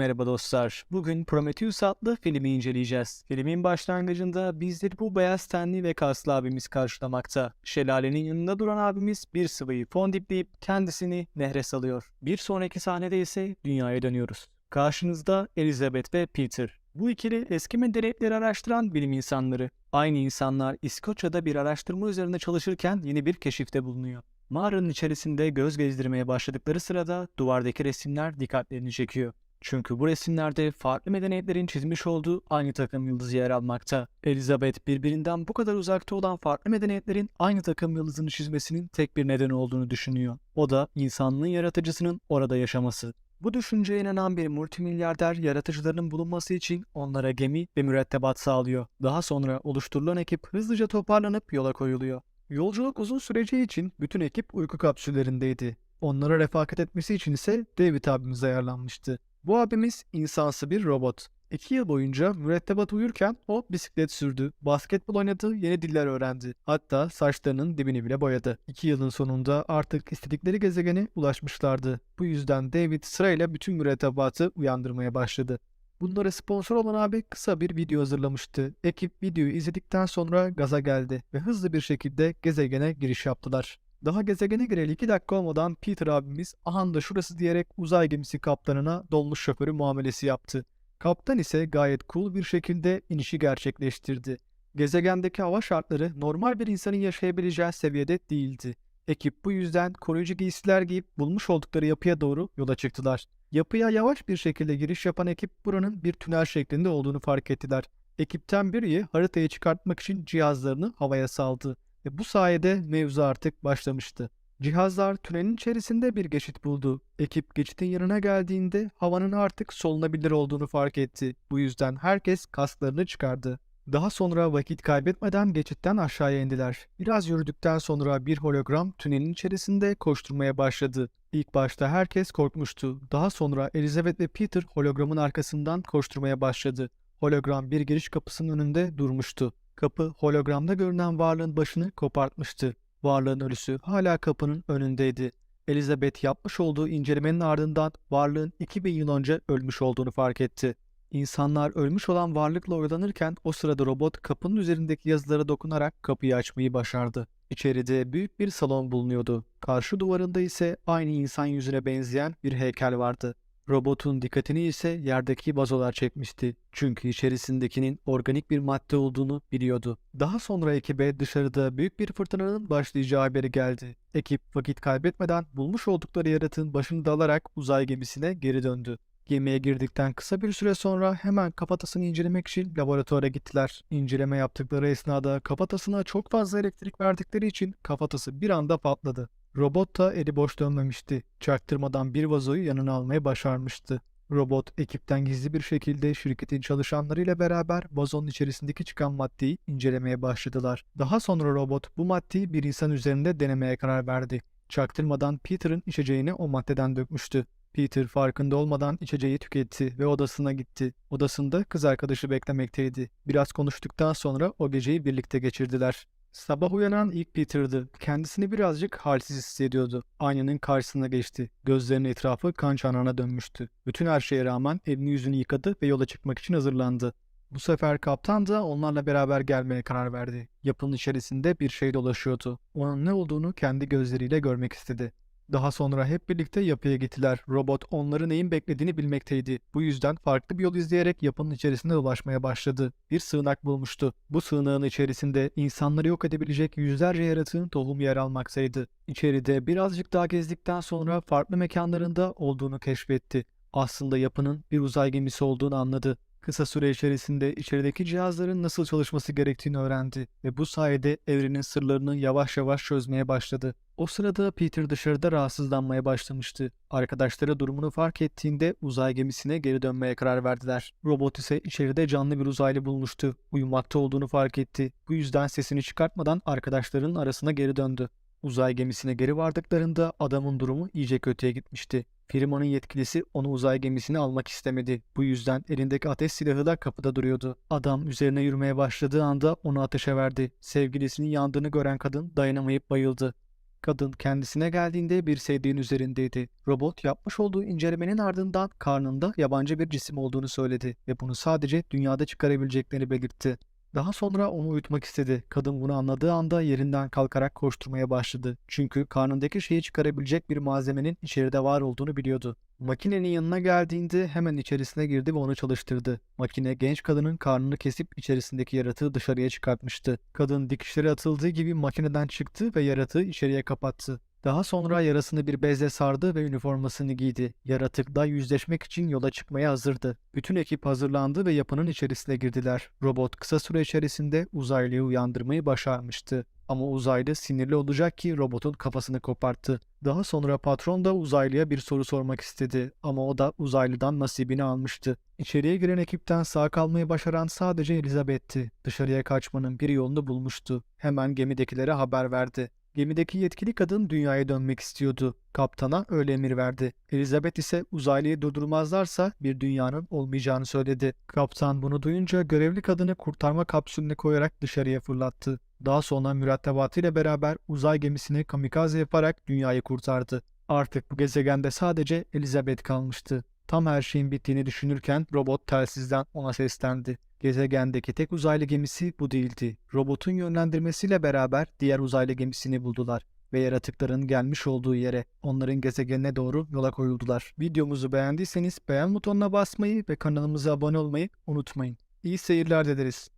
Merhaba dostlar. Bugün Prometheus adlı filmi inceleyeceğiz. Filmin başlangıcında bizleri bu beyaz tenli ve kaslı abimiz karşılamakta. Şelalenin yanında duran abimiz bir sıvıyı fondipleyip kendisini nehre salıyor. Bir sonraki sahnede ise dünyaya dönüyoruz. Karşınızda Elizabeth ve Peter. Bu ikili eski medeniyetleri araştıran bilim insanları. Aynı insanlar İskoçya'da bir araştırma üzerinde çalışırken yeni bir keşifte bulunuyor. Mağaranın içerisinde göz gezdirmeye başladıkları sırada duvardaki resimler dikkatlerini çekiyor. Çünkü bu resimlerde farklı medeniyetlerin çizmiş olduğu aynı takım yıldızı yer almakta. Elizabeth birbirinden bu kadar uzakta olan farklı medeniyetlerin aynı takım yıldızını çizmesinin tek bir nedeni olduğunu düşünüyor. O da insanlığın yaratıcısının orada yaşaması. Bu düşünceye inanan bir multimilyarder yaratıcılarının bulunması için onlara gemi ve mürettebat sağlıyor. Daha sonra oluşturulan ekip hızlıca toparlanıp yola koyuluyor. Yolculuk uzun süreceği için bütün ekip uyku kapsüllerindeydi. Onlara refakat etmesi için ise David abimiz ayarlanmıştı. Bu abimiz insansı bir robot. İki yıl boyunca mürettebat uyurken o bisiklet sürdü, basketbol oynadı, yeni diller öğrendi. Hatta saçlarının dibini bile boyadı. İki yılın sonunda artık istedikleri gezegene ulaşmışlardı. Bu yüzden David sırayla bütün mürettebatı uyandırmaya başladı. Bunlara sponsor olan abi kısa bir video hazırlamıştı. Ekip videoyu izledikten sonra gaza geldi ve hızlı bir şekilde gezegene giriş yaptılar. Daha gezegene gireli 2 dakika olmadan Peter abimiz aha da şurası diyerek uzay gemisi kaptanına dolmuş şoförü muamelesi yaptı. Kaptan ise gayet cool bir şekilde inişi gerçekleştirdi. Gezegendeki hava şartları normal bir insanın yaşayabileceği seviyede değildi. Ekip bu yüzden koruyucu giysiler giyip bulmuş oldukları yapıya doğru yola çıktılar. Yapıya yavaş bir şekilde giriş yapan ekip buranın bir tünel şeklinde olduğunu fark ettiler. Ekipten biri haritayı çıkartmak için cihazlarını havaya saldı ve bu sayede mevzu artık başlamıştı. Cihazlar tünelin içerisinde bir geçit buldu. Ekip geçitin yanına geldiğinde havanın artık solunabilir olduğunu fark etti. Bu yüzden herkes kasklarını çıkardı. Daha sonra vakit kaybetmeden geçitten aşağıya indiler. Biraz yürüdükten sonra bir hologram tünelin içerisinde koşturmaya başladı. İlk başta herkes korkmuştu. Daha sonra Elizabeth ve Peter hologramın arkasından koşturmaya başladı. Hologram bir giriş kapısının önünde durmuştu. Kapı hologramda görünen varlığın başını kopartmıştı. Varlığın ölüsü hala kapının önündeydi. Elizabeth yapmış olduğu incelemenin ardından varlığın 2000 yıl önce ölmüş olduğunu fark etti. İnsanlar ölmüş olan varlıkla oyalanırken o sırada robot kapının üzerindeki yazılara dokunarak kapıyı açmayı başardı. İçeride büyük bir salon bulunuyordu. Karşı duvarında ise aynı insan yüzüne benzeyen bir heykel vardı. Robotun dikkatini ise yerdeki vazolar çekmişti. Çünkü içerisindekinin organik bir madde olduğunu biliyordu. Daha sonra ekibe dışarıda büyük bir fırtınanın başlayacağı haberi geldi. Ekip vakit kaybetmeden bulmuş oldukları yaratığın başını dalarak uzay gemisine geri döndü. Gemiye girdikten kısa bir süre sonra hemen kafatasını incelemek için laboratuvara gittiler. İnceleme yaptıkları esnada kafatasına çok fazla elektrik verdikleri için kafatası bir anda patladı. Robot da eli boş dönmemişti. Çaktırmadan bir vazoyu yanına almayı başarmıştı. Robot ekipten gizli bir şekilde şirketin çalışanlarıyla beraber vazonun içerisindeki çıkan maddeyi incelemeye başladılar. Daha sonra robot bu maddeyi bir insan üzerinde denemeye karar verdi. Çaktırmadan Peter'ın içeceğini o maddeden dökmüştü. Peter farkında olmadan içeceği tüketti ve odasına gitti. Odasında kız arkadaşı beklemekteydi. Biraz konuştuktan sonra o geceyi birlikte geçirdiler. Sabah uyanan ilk Peter'dı. Kendisini birazcık halsiz hissediyordu. Aynanın karşısına geçti. Gözlerinin etrafı kan çanağına dönmüştü. Bütün her şeye rağmen elini yüzünü yıkadı ve yola çıkmak için hazırlandı. Bu sefer kaptan da onlarla beraber gelmeye karar verdi. Yapının içerisinde bir şey dolaşıyordu. Onun ne olduğunu kendi gözleriyle görmek istedi. Daha sonra hep birlikte yapıya gittiler. Robot onları neyin beklediğini bilmekteydi. Bu yüzden farklı bir yol izleyerek yapının içerisinde dolaşmaya başladı. Bir sığınak bulmuştu. Bu sığınağın içerisinde insanları yok edebilecek yüzlerce yaratığın tohumu yer almaktaydı. İçeride birazcık daha gezdikten sonra farklı mekanlarında olduğunu keşfetti. Aslında yapının bir uzay gemisi olduğunu anladı. Kısa süre içerisinde içerideki cihazların nasıl çalışması gerektiğini öğrendi ve bu sayede evrenin sırlarını yavaş yavaş çözmeye başladı. O sırada Peter dışarıda rahatsızlanmaya başlamıştı. Arkadaşları durumunu fark ettiğinde uzay gemisine geri dönmeye karar verdiler. Robot ise içeride canlı bir uzaylı bulmuştu. Uyumakta olduğunu fark etti. Bu yüzden sesini çıkartmadan arkadaşlarının arasına geri döndü. Uzay gemisine geri vardıklarında adamın durumu iyice kötüye gitmişti. Firmanın yetkilisi onu uzay gemisine almak istemedi. Bu yüzden elindeki ateş silahı da kapıda duruyordu. Adam üzerine yürümeye başladığı anda onu ateşe verdi. Sevgilisinin yandığını gören kadın dayanamayıp bayıldı. Kadın kendisine geldiğinde bir sevdiğin üzerindeydi. Robot yapmış olduğu incelemenin ardından karnında yabancı bir cisim olduğunu söyledi ve bunu sadece dünyada çıkarabileceklerini belirtti. Daha sonra onu uyutmak istedi. Kadın bunu anladığı anda yerinden kalkarak koşturmaya başladı. Çünkü karnındaki şeyi çıkarabilecek bir malzemenin içeride var olduğunu biliyordu. Makinenin yanına geldiğinde hemen içerisine girdi ve onu çalıştırdı. Makine genç kadının karnını kesip içerisindeki yaratığı dışarıya çıkartmıştı. Kadın dikişleri atıldığı gibi makineden çıktı ve yaratığı içeriye kapattı. Daha sonra yarasını bir bezle sardı ve üniformasını giydi. Yaratıkla yüzleşmek için yola çıkmaya hazırdı. Bütün ekip hazırlandı ve yapının içerisine girdiler. Robot kısa süre içerisinde uzaylıyı uyandırmayı başarmıştı. Ama uzaylı sinirli olacak ki robotun kafasını koparttı. Daha sonra patron da uzaylıya bir soru sormak istedi ama o da uzaylıdan nasibini almıştı. İçeriye giren ekipten sağ kalmayı başaran sadece Elizabeth'ti. Dışarıya kaçmanın bir yolunu bulmuştu. Hemen gemidekilere haber verdi. Gemideki yetkili kadın dünyaya dönmek istiyordu. Kaptana öyle emir verdi. Elizabeth ise uzaylıyı durdurmazlarsa bir dünyanın olmayacağını söyledi. Kaptan bunu duyunca görevli kadını kurtarma kapsülüne koyarak dışarıya fırlattı. Daha sonra mürettebatıyla beraber uzay gemisini kamikaze yaparak dünyayı kurtardı. Artık bu gezegende sadece Elizabeth kalmıştı. Tam her şeyin bittiğini düşünürken robot telsizden ona seslendi. Gezegendeki tek uzaylı gemisi bu değildi. Robotun yönlendirmesiyle beraber diğer uzaylı gemisini buldular ve yaratıkların gelmiş olduğu yere onların gezegenine doğru yola koyuldular. Videomuzu beğendiyseniz beğen butonuna basmayı ve kanalımıza abone olmayı unutmayın. İyi seyirler dileriz.